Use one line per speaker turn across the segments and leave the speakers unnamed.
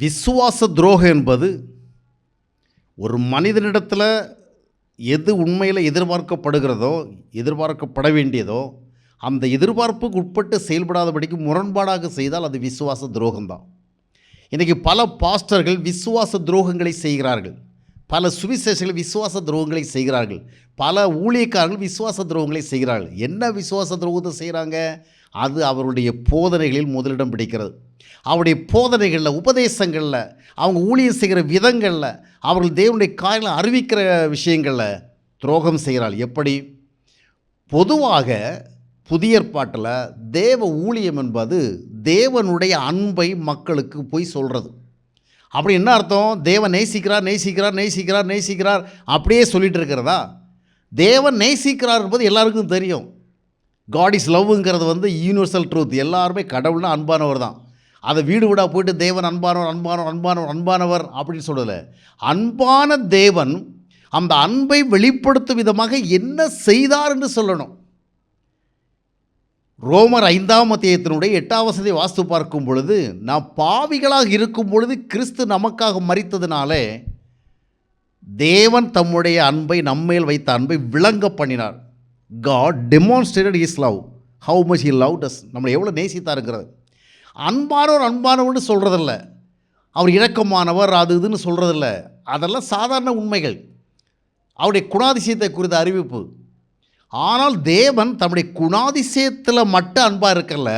விசுவாச துரோகம் என்பது ஒரு மனிதனிடத்தில் எது உண்மையில் எதிர்பார்க்கப்படுகிறதோ எதிர்பார்க்கப்பட வேண்டியதோ அந்த எதிர்பார்ப்புக்கு உட்பட்டு செயல்படாதபடிக்கு முரண்பாடாக செய்தால் அது விசுவாச துரோகம்தான். இன்றைக்கி பல பாஸ்டர்கள் விசுவாச துரோகங்களை செய்கிறார்கள். பல சுவிசேஷங்கள் விசுவாச துரோகங்களை செய்கிறார்கள். பல ஊழியக்காரர்கள் விசுவாச துரோகங்களை செய்கிறார்கள். என்ன விசுவாச துரோகத்தை செய்கிறாங்க அது அவருடைய போதனைகளில் முதலிடம் பிடிக்கிறது. அவருடைய போதனைகளில் உபதேசங்களில் அவங்க ஊழியம் செய்கிற விதங்களில் அவர்கள் தேவனுடைய காரியங்களை அறிவிக்கிற விஷயங்களில் துரோகம் செய்கிறாள். எப்படி? பொதுவாக புதிய ஏற்பாட்டில் தேவ ஊழியம் என்பது தேவனுடைய அன்பை மக்களுக்கு போய் சொல்கிறது அப்படி என்ன அர்த்தம்? தேவன் நேசிக்கிறார் நேசிக்கிறார் நேசிக்கிறார் நேசிக்கிறார் அப்படியே சொல்லிகிட்டு இருக்கிறதா? தேவன் நேசிக்கிறார் என்பது எல்லாருக்கும் தெரியும். காட் இஸ் லவ்ங்கிறது வந்து யூனிவர்சல் ட்ரூத் எல்லாருமே கடவுள்னா அன்பானவர் தான். அதை வீடு வீடாக போயிட்டு தேவன் அன்பானவர் அன்பானவர் அன்பானவர் அன்பானவர் அப்படின்னு சொல்லலை அன்பான தேவன் அந்த அன்பை வெளிப்படுத்தும் விதமாக என்ன செய்தார் என்று சொல்லணும். ரோமர் ஐந்தாம் அத்தியத்தினுடைய எட்டாம் வாஸ்து பார்க்கும் பொழுது நாம் பாவிகளாக இருக்கும் பொழுது கிறிஸ்து நமக்காக மறித்ததினாலே தேவன் தம்முடைய அன்பை நம்மேல் வைத்த அன்பை விளங்க பண்ணினார். God demonstrated his love how much he love does நம்மளை எவ்வளோ நேசித்தாருங்கிறது அன்பானவர் அன்பானவர்னு சொல்கிறதில்ல அவர் இறக்கமானவர் அது இதுன்னு சொல்கிறதில்ல அதெல்லாம் சாதாரண உண்மைகள். அவருடைய குணாதிசயத்தை குறித்த அறிவிப்பு. ஆனால் தேவன் தம்முடைய குணாதிசயத்தில் மட்டும் அன்பாக இருக்கல.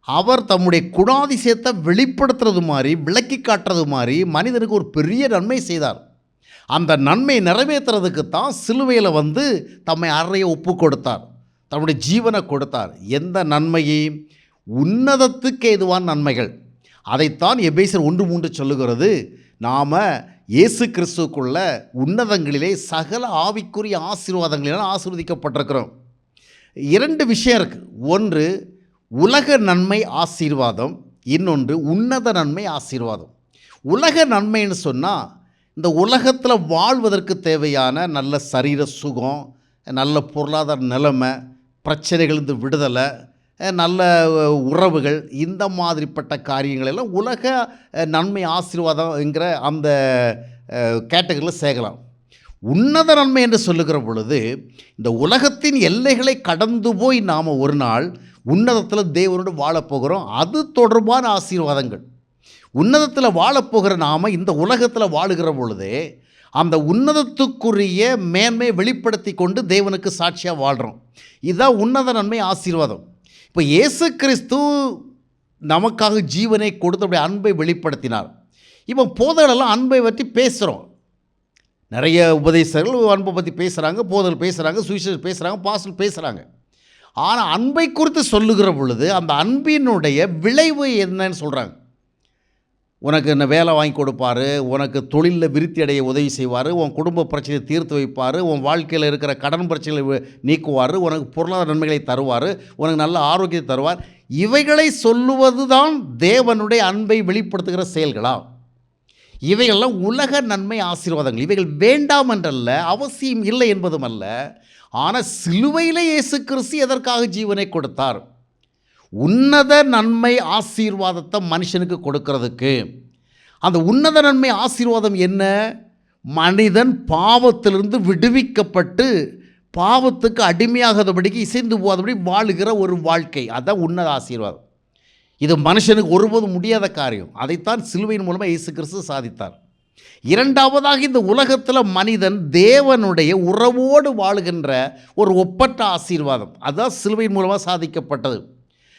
அவர் தம்முடைய குணாதிசயத்தை வெளிப்படுத்துறது மாதிரி விளக்கி காட்டுறது மாதிரி மனிதனுக்கு ஒரு பெரிய நன்மை செய்தார். அந்த நன்மை நிறைவேற்றுறதுக்கு தான் சிலுவையில் வந்து தம்மை அறைய ஒப்பு கொடுத்தார். தம்முடைய ஜீவனை கொடுத்தார். எந்த நன்மையை உன்னதத்துக்கு எதுவான நன்மைகள். அதைத்தான் எபேசர் ஒன்று மூன்று சொல்லுகிறது. நாம் இயேசு கிறிஸ்துக்குள்ள உன்னதங்களிலே சகல ஆவிக்குரிய ஆசீர்வாதங்களினால் ஆசீர்வதிக்கப்பட்டிருக்கிறோம். இரண்டு விஷயம் இருக்குது ஒன்று உலக நன்மை ஆசீர்வாதம். இன்னொன்று உன்னத நன்மை ஆசீர்வாதம். உலக நன்மைன்னு சொன்னால் இந்த உலகத்தில் வாழ்வதற்கு தேவையான நல்ல சரீர சுகம் நல்ல பொருளாதார நிலைமை பிரச்சனைகளிலிருந்து விடுதலை நல்ல உறவுகள் இந்த மாதிரிப்பட்ட காரியங்கள் எல்லாம் உலக நன்மை ஆசீர்வாதம்ங்கிற அந்த கேட்டகரியில் சேர்க்கலாம். உன்னத நன்மை என்று சொல்லுகிற பொழுது இந்த உலகத்தின் எல்லைகளை கடந்து போய் நாம் ஒரு நாள் உன்னதத்தில் தேவனோடு வாழப்போகிறோம் அது தொடர்பான ஆசீர்வாதங்கள். உன்னதத்தில் வாழப்போகிற நாம் இந்த உலகத்தில் வாழுகிற பொழுது அந்த உன்னதத்துக்குரிய மேன்மையை வெளிப்படுத்தி கொண்டு தேவனுக்கு சாட்சியாக வாழ்கிறோம் இதுதான் உன்னத நன்மை ஆசீர்வாதம். இப்போ இயேசு கிறிஸ்து நமக்காக ஜீவனை கொடுத்து அப்படி அன்பை வெளிப்படுத்தினார். இப்போ போதலெல்லாம் அன்பை பற்றி பேசுகிறோம் நிறைய உபதேசர்கள் அன்பை பற்றி பேசுகிறாங்க போதல் பேசுகிறாங்க சுவிசேஷம் பேசுகிறாங்க பாசல் பேசுகிறாங்க ஆனால் அன்பை குறித்து சொல்லுகிற பொழுது அந்த அன்பினுடைய விளைவு என்னன்னு சொல்கிறாங்க உனக்கு என்ன வேலை வாங்கி கொடுப்பார் உனக்கு தொழிலில் விருத்தி அடைய உதவி செய்வார் உன் குடும்ப பிரச்சனையை தீர்த்து வைப்பார் உன் வாழ்க்கையில் இருக்கிற கடன் பிரச்சனைகளை நீக்குவார் உனக்கு பொருளாதார நன்மைகளை தருவார் உனக்கு நல்ல ஆரோக்கியத்தை தருவார். இவைகளை சொல்லுவது தான் தேவனுடைய அன்பை வெளிப்படுத்துகிற செயல்களா? இவைகள்லாம் உலக நன்மை ஆசீர்வாதங்கள். இவைகள் வேண்டாம் என்றல்ல அவசியம் இல்லை என்பதும் அல்ல. ஆனால் சிலுவையிலே இயேசு கிறிஸ்து எதற்காக ஜீவனை கொடுத்தார்? உன்னத நன்மை ஆசீர்வாதத்தை மனுஷனுக்கு கொடுக்கறதுக்கு. அந்த உன்னத நன்மை ஆசீர்வாதம் என்ன? மனிதன் பாவத்திலிருந்து விடுவிக்கப்பட்டு பாவத்துக்கு அடிமையாகாதபடிக்கு இசைந்து போகாதபடி வாழுகிற ஒரு வாழ்க்கை. அதுதான் உன்னத ஆசீர்வாதம். இது மனுஷனுக்கு ஒருபோதும் முடியாத காரியம். அதைத்தான் சிலுவையின் மூலமாக இயேசு கிறிஸ்து சாதித்தார். இரண்டாவதாக இந்த உலகத்தில் மனிதன் தேவனுடைய உறவோடு வாழுகின்ற ஒரு ஒப்பற்ற ஆசீர்வாதம். அதுதான் சிலுவையின் மூலமாக சாதிக்கப்பட்டது.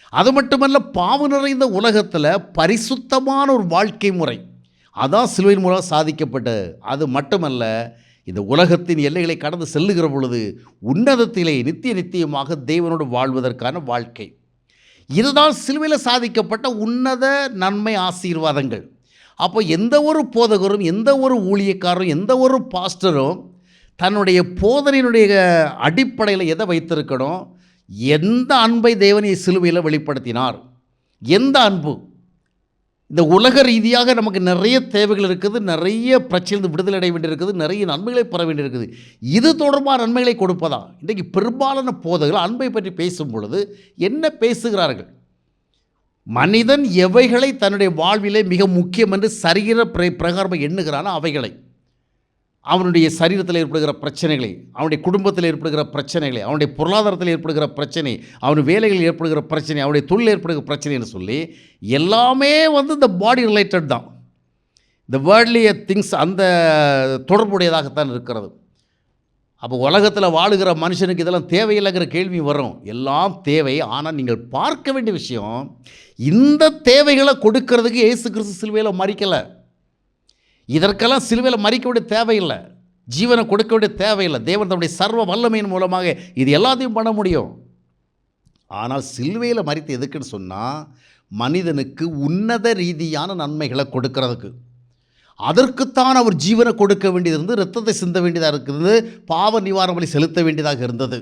அது மட்டுமல்ல பாவு நிறைந்த உலகத்தில் பரிசுத்தமான ஒரு வாழ்க்கை முறை. அதான் சிலுவையின் மூலம் சாதிக்கப்பட்டது. அது மட்டுமல்ல இந்த உலகத்தின் எல்லைகளை கடந்து செல்லுகிற பொழுது உன்னதத்திலே நித்திய நித்தியமாக தேவனோடு வாழ்வதற்கான வாழ்க்கை. இதுதான் சிலுவையில் சாதிக்கப்பட்ட உன்னத நன்மை ஆசீர்வாதங்கள். அப்போ எந்த ஒரு போதகரும் எந்த ஒரு ஊழியக்காரரும் எந்த ஒரு பாஸ்டரும் தன்னுடைய போதனையினுடைய அடிப்படையில் எதை வைத்திருக்கணும்? எந்த அன்பை தேவனை சிலுவையில் வெளிப்படுத்தினார்? எந்த அன்பு? இந்த உலக ரீதியாக நமக்கு நிறைய தேவைகள் இருக்குது நிறைய பிரச்சனை விடுதலை அடைய வேண்டியிருக்குது நிறைய நன்மைகளை பெற வேண்டியிருக்குது. இது தொடர்பாக நன்மைகளை கொடுப்பதா? இன்றைக்கு பெரும்பாலான போதகர்கள் அன்பை பற்றி பேசும் பொழுது என்ன பேசுகிறார்கள்? மனிதன் எவைகளை தன்னுடைய வாழ்விலே மிக முக்கியம் என்று சரீர பிர பிரகாரம் எண்ணுகிறானோ அவைகளை. அவனுடைய சரீரத்தில் ஏற்படுகிற பிரச்சனைகளை அவனுடைய குடும்பத்தில் ஏற்படுகிற பிரச்சனைகளை அவனுடைய பொருளாதாரத்தில் ஏற்படுகிற பிரச்சனை அவன் வேலைகளில் ஏற்படுகிற பிரச்சனை அவனுடைய தொழில் ஏற்படுகிற பிரச்சனைன்னு சொல்லி எல்லாமே வந்து இந்த பாடி ரிலேட்டட் தான். இந்த வேர்ல்ட்லிய திங்ஸ் அந்த தொடர்புடையதாகத்தான் இருக்கிறது. அப்போ உலகத்தில் வாழுகிற மனுஷனுக்கு இதெல்லாம் தேவையில்லைங்கிற கேள்வி வரும். எல்லாம் தேவை. ஆனால் நீங்கள் பார்க்க வேண்டிய விஷயம் இந்த தேவைகளை கொடுக்கறதுக்கு ஏசு கிறிஸ்து சிலுவையில் மறிக்கலை. இதற்கெல்லாம் சிலுவையில் மறிக்க வேண்டிய தேவையில்லை. ஜீவனை கொடுக்க வேண்டிய தேவையில்லை. தேவன் தன்னுடைய சர்வ வல்லமையின் மூலமாக இது எல்லாத்தையும் பண்ண முடியும். ஆனால் சிலுவையில் மறித்து எதுக்குன்னு சொன்னால் மனிதனுக்கு உன்னத ரீதியான நன்மைகளை கொடுக்கறதுக்கு. அதற்குத்தான் அவர் ஜீவனை கொடுக்க வேண்டியது இருந்து ரத்தத்தை சிந்த வேண்டியதாக இருக்கிறது பாவ நிவாரண வழி செலுத்த வேண்டியதாக இருந்தது.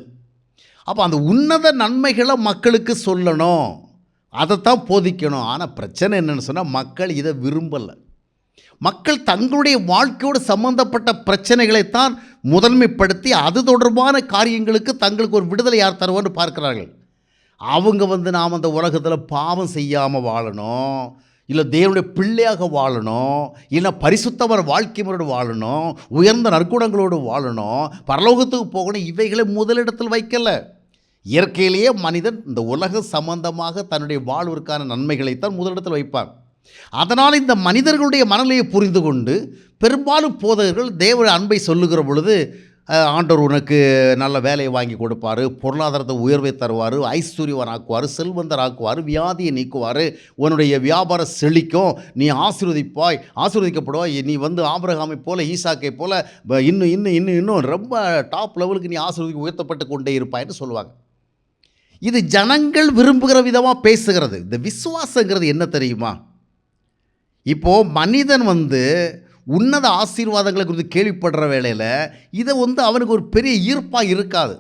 அப்போ அந்த உன்னத நன்மைகளை மக்களுக்கு சொல்லணும். அதைத்தான் போதிக்கணும். ஆனால் பிரச்சனை என்னென்னு சொன்னால் மக்கள் இதை விரும்பலை. மக்கள் தங்களுடைய வாழ்க்கையோடு சம்பந்தப்பட்ட பிரச்சனைகளைத்தான் முதன்மைப்படுத்தி அது தொடர்பான காரியங்களுக்கு தங்களுக்கு ஒரு விடுதலை யார் தருவான்னு பார்க்கிறார்கள். அவங்க வந்து நாம் அந்த உலகத்தில் பாவம் செய்யாமல் வாழணும் இல்லை தேவனுடைய பிள்ளையாக வாழணும் இல்லை பரிசுத்தமான வாழ்க்கை முறையோடு வாழணும் உயர்ந்த நற்குணங்களோடு வாழணும் பரலோகத்துக்கு போகணும் இவைகளை முதலிடத்தில் வைக்கலை. இயற்கையிலேயே மனிதன் இந்த உலக சம்பந்தமாக தன்னுடைய வாழ்விற்கான நன்மைகளைத்தான் முதலிடத்தில் வைப்பான். அதனால் இந்த மனிதர்களுடைய மனநிலையை புரிந்து கொண்டு பெரும்பாலும் போதகர்கள் தேவ அன்பை சொல்லுகிற பொழுது ஆண்டவர் உனக்கு நல்ல வேலையை வாங்கி கொடுப்பார் பொருளாதாரத்தை உயர்வை தருவார் ஐஸ்வர்யவன் ஆக்குவார் செல்வந்தர் ஆக்குவார் வியாதியை நீக்குவார் உன்னுடைய வியாபாரம் செழிக்கும் நீ ஆசீர்வதிப்பாய் ஆசீர்வதிக்கப்படுவாய் நீ வந்து ஆபிரகாமை போல ஈசாக்கை போல இன்னும் இன்னும் இன்னும் இன்னும் ரொம்ப டாப் லெவலுக்கு நீ ஆசீர்வதிக்கு உயர்த்தப்பட்டு கொண்டே இருப்பாய்ன்னு சொல்லுவாங்க. இது ஜனங்கள் விரும்புகிற விதமாக பேசுகிறது. இந்த விசுவாசங்கிறது என்ன தெரியுமா? இப்போது மனிதன் வந்து உன்னத ஆசீர்வாதங்களை குறித்து கேள்விப்படுற வேளையில் இதை வந்து அவனுக்கு ஒரு பெரிய ஈர்ப்பாக இருக்காது.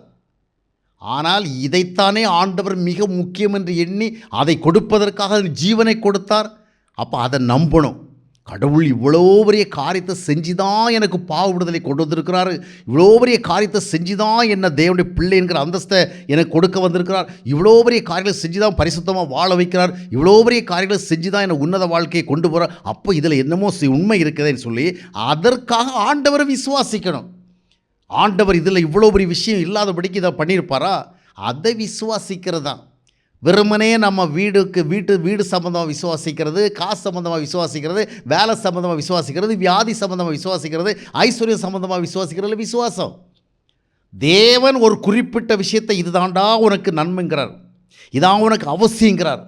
ஆனால் இதைத்தானே ஆண்டவர் மிக முக்கியம் என்று எண்ணி அதை கொடுப்பதற்காக ஜீவனை கொடுத்தார். அப்போ அதை நம்பணும். கடவுள் இவ்வளோ பெரிய காரியத்தை செஞ்சு தான் எனக்கு பாவ விடுதலை கொண்டு வந்திருக்கிறாரு. இவ்வளோ பெரிய காரியத்தை செஞ்சு தான் என்ன தேவனுடைய பிள்ளை என்கிற அந்தஸ்தை எனக்கு கொடுக்க வந்திருக்கிறார். இவ்வளோ பெரிய காரியங்களை செஞ்சு தான் பரிசுத்தமாக வாழ வைக்கிறார். இவ்வளோ பெரிய காரியங்களை செஞ்சு தான் என்னை உன்னத வாழ்க்கையை கொண்டு போகிறார் அப்போ இதில் என்னமோ உண்மை இருக்குதுன்னு சொல்லி அதற்காக ஆண்டவரை விசுவாசிக்கணும். ஆண்டவர் இதில் இவ்வளோ பெரிய விஷயம் இல்லாதபடிக்கு இதை பண்ணியிருப்பாரா? அதை விசுவாசிக்கிறதான் வெறுமனே நம்ம வீடுக்கு வீட்டு வீடு சம்மந்தமாக விசுவாசிக்கிறது காசு சம்மந்தமாக விசுவாசிக்கிறது வேலை சம்மந்தமாக விசுவாசிக்கிறது வியாதி சம்மந்தமாக விசுவாசிக்கிறது ஐஸ்வர்யம் சம்மந்தமாக விசுவாசிக்கிறது விசுவாசம். தேவன் ஒரு குறிப்பிட்ட விஷயத்தை இதுதாண்டா உனக்கு நன்மைங்கிறார். இதான் உனக்கு அவசியங்கிறார்.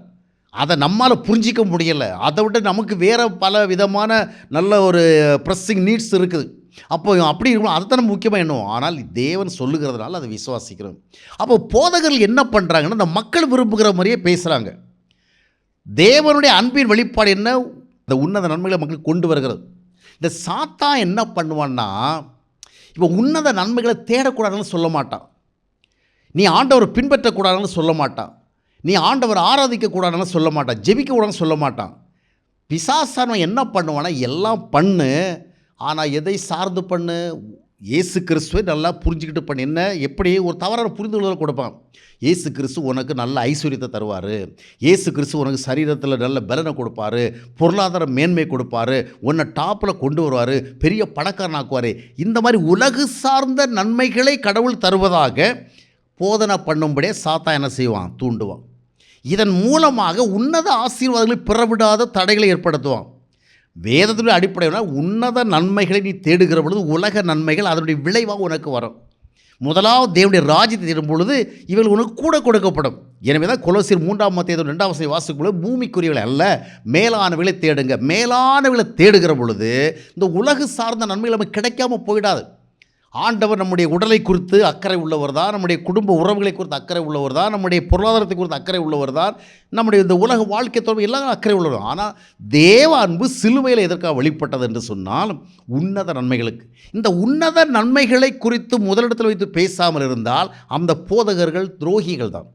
அதை நம்மால் புரிஞ்சிக்க முடியலை. அதை விட நமக்கு வேறு பல விதமான நல்ல ஒரு ப்ரெஸ்ஸிங் நீட்ஸ் இருக்குது. அப்போ அப்படி இருக்கணும் அதை தான் முக்கியமாக எண்ணுவோம். ஆனால் தேவன் சொல்லுகிறதுனால அதை விசுவாசிக்கிறோம். அப்போ போதகர்கள் என்ன பண்ணுறாங்கன்னா இந்த மக்கள் விரும்புகிற மாதிரியே பேசுகிறாங்க தேவனுடைய அன்பின் வெளிப்பாடு என்ன? இந்த உன்னத நன்மைகளை மக்களுக்கு கொண்டு வருகிறது. இந்த சாத்தா என்ன பண்ணுவான்னா இப்போ உன்னத நன்மைகளை தேடக்கூடாதுன்னு சொல்ல மாட்டான். நீ ஆண்டவரை பின்பற்றக்கூடாதுன்னு சொல்ல மாட்டான். நீ ஆண்டவர் ஆராதிக்கக்கூடாதுன்னு சொல்ல மாட்டான். ஜெபிக்கக்கூடாதுன்னு சொல்ல மாட்டான். பிசாசானவன் என்ன பண்ணுவானா எல்லாம் பண்ணு ஆனால் எதை சார்ந்து பண்ணு? இயேசு கிறிஸ்துவை நல்லா புரிஞ்சுக்கிட்டு பண்ண. என்ன? எப்படி? ஒரு தவறான புரிந்துகொள்ள கொடுப்பான். ஏசு கிறிஸ்து உனக்கு நல்ல ஐஸ்வர்யத்தை தருவார். இயேசு கிறிஸ்து உனக்கு சரீரத்தில் நல்ல பலனை கொடுப்பாரு. பொருளாதார மேன்மை கொடுப்பாரு. உன்னை டாப்பில் கொண்டு வருவார். பெரிய பணக்காரனாக்குவார். இந்த மாதிரி உலகு சார்ந்த நன்மைகளை கடவுள் தருவதாக போதனை பண்ணும்படியே சாத்தா என்ன செய்வான்? தூண்டுவான். இதன் மூலமாக உன்னத ஆசீர்வாதங்களை பிறவிடாத தடைகளை ஏற்படுத்துவான். வேதத்துடைய அடிப்படையான உன்னத நன்மைகளை நீ தேடுகிற பொழுது உலக நன்மைகள் அதனுடைய விளைவாக உனக்கு வரும். முதலாவது தேவனுடைய ராஜ்யத்தை தேடும் பொழுது இவள் உனக்கு கூட கொடுக்கப்படும். எனவே தான் கொலோசியர் மூன்றாம் மத்திய ரெண்டாம் வசதி வாசிக்கும் பொழுது பூமிக்குரியவளை அல்ல மேலானவளை தேடுங்க. மேலானவளை தேடுகிற பொழுது இந்த உலகு சார்ந்த நன்மைகள் நமக்கு கிடைக்காம போயிடாது. ஆண்டவர் நம்முடைய உடலை குறித்து அக்கறை உள்ளவர் தான் நம்முடைய குடும்ப உறவுகளை குறித்து அக்கறை உள்ளவர் தான் நம்முடைய பொருளாதாரத்தை குறித்து அக்கறை உள்ளவர் தான் நம்முடைய இந்த உலக வாழ்க்கை தொடர்பு எல்லாம் அக்கறை உள்ளவர் ஆனால் தேவ அன்பு சிலுவையில் எதற்காக வெளிப்பட்டது என்று சொன்னால் உன்னத நன்மைகளுக்கு. இந்த உன்னத நன்மைகளை குறித்து முதலிடத்தில் வைத்து பேசாமல் இருந்தால் அந்த போதகர்கள் துரோகிகள் தான்.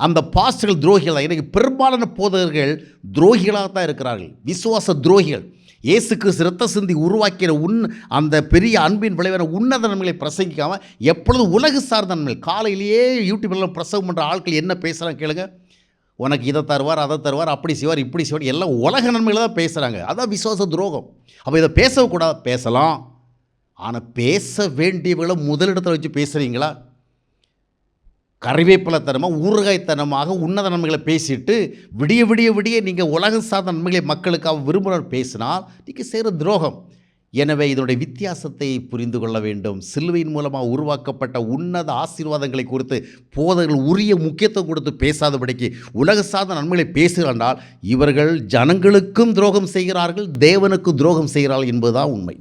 அந்த பாஸ்டர்கள் துரோகிகள் தான். இன்றைக்கு பெரும்பாலான போதகர்கள் துரோகிகளாக தான் இருக்கிறார்கள். விசுவாச துரோகிகள். இயேசுக்கு சிரத்த சிந்தி உருவாக்கிற உன் அந்த பெரிய அன்பின் விளைவான உன்னத நன்மைகளை பிரசங்கிக்காமல் எப்பொழுதும் உலகு சார்ந்த நன்மைகள் காலையிலேயே யூடியூப்லாம் பிரசவம் பண்ணுற ஆட்கள் என்ன பேசுகிறாங்க கேளுங்க. உனக்கு இதை தருவார் அதை தருவார் அப்படி செய்வார் இப்படி செய்வார் எல்லாம் உலக நன்மைகளை தான் பேசுகிறாங்க அதான் விசுவாச துரோகம். அப்போ இதை பேசக்கூடாது பேசலாம். ஆனால் பேச வேண்டியவர்களை முதலிடத்தில் வச்சு பேசுகிறீங்களா கறிவேப்பிலத்தனமாக ஊறுகாய்த்தனமாக உன்னத நன்மைகளை பேசிட்டு விடிய விடிய விடிய நீங்கள் உலகம் சார்ந்த நன்மைகளை மக்களுக்காக விரும்புகிறவர் பேசினால் நீங்கள் செய்கிற துரோகம். எனவே இதனுடைய வித்தியாசத்தை புரிந்து கொள்ள வேண்டும். சிலுவையின் மூலமாக உருவாக்கப்பட்ட உன்னத ஆசீர்வாதங்களை குறித்து போதர்கள் உரிய முக்கியத்துவம் கொடுத்து பேசாதபடிக்கு உலக சார்ந்த நன்மைகளை பேசுகிறால் இவர்கள் ஜனங்களுக்கும் துரோகம் செய்கிறார்கள் தேவனுக்கும் துரோகம் செய்கிறார்கள் என்பதுதான் உண்மை.